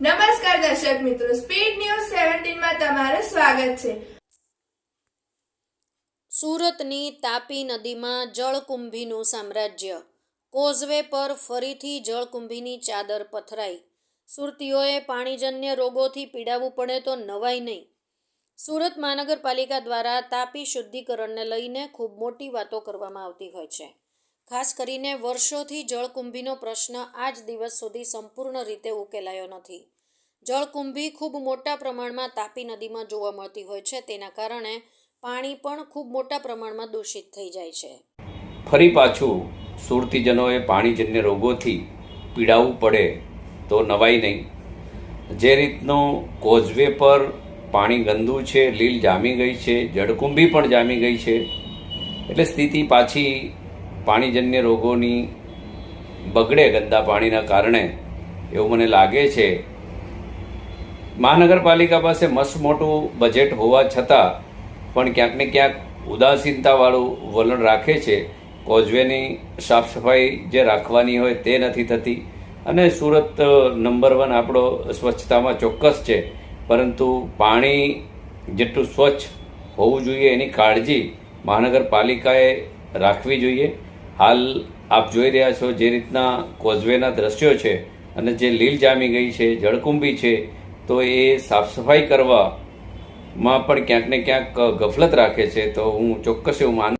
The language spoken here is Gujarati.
નમસ્કાર દર્શક મિત્રો સ્પીડ ન્યૂઝ સેવન્ટીનમાં તમારું સ્વાગત છે. સુરતની તાપી નદીમાં જળકુંભીનું સામ્રાજ્ય. કોઝવે પર ફરીથી જળકુંભીની ચાદર પથરાઈ. સુરતીઓએ પાણીજન્ય રોગોથી પીડાવું પડે તો નવાઈ નહીં. સુરત મહાનગરપાલિકા દ્વારા તાપી શુદ્ધિકરણને લઈને ખૂબ મોટી વાતો કરવામાં આવતી હોય છે. ખાસ કરીને વર્ષોથી જળકુંભીનો પ્રશ્ન આજ દિવસ સુધી સંપૂર્ણ રીતે ઉકેલાયો નથી. જળકુંભી ખૂબ મોટા પ્રમાણમાં તાપી નદીમાં જોવા મળતી હોય છે, તેના કારણે પાણી પણ ખૂબ મોટા પ્રમાણમાં દૂષિત થઈ જાય છે. ફરી પાછું સુરતીજનોએ પાણીજન્ય રોગોથી પીડાવું પડે તો નવાઈ નહીં. જે રીતનું કોઝવે પર પાણી ગંદુ છે, લીલ જામી ગઈ છે, જળકુંભી પણ જામી ગઈ છે, એટલે સ્થિતિ પાછી પાણીજન્ય રોગોની બગડે ગંદા પાણીના કારણે એવું મને લાગે છે. મહાનગરપાલિકા પાસે મસ્ત મોટું બજેટ હોવા છતાં પણ ક્યાંક ને ક્યાંક ઉદાસીનતાવાળું વલણ રાખે છે. કોઝવેની સાફ સફાઈ જે રાખવાની હોય તે નથી થતી અને સુરત નંબર વન આપણો સ્વચ્છતામાં ચોક્કસ છે. પરંતુ પાણી જેટલું સ્વચ્છ હોવું જોઈએ એની કાળજી મહાનગરપાલિકાએ રાખવી જોઈએ. હાલ આપ જોઈ રહ્યા છો જે રીતના કોઝવેના દ્રશ્યો છે અને જે લીલ જામી ગઈ છે, જળકુંભી છે, તો એ સાફ સફાઈ કરવામાં પણ ક્યાંક ને ક્યાંક ગફલત રાખે છે, તો હું ચોક્કસ એવું માનું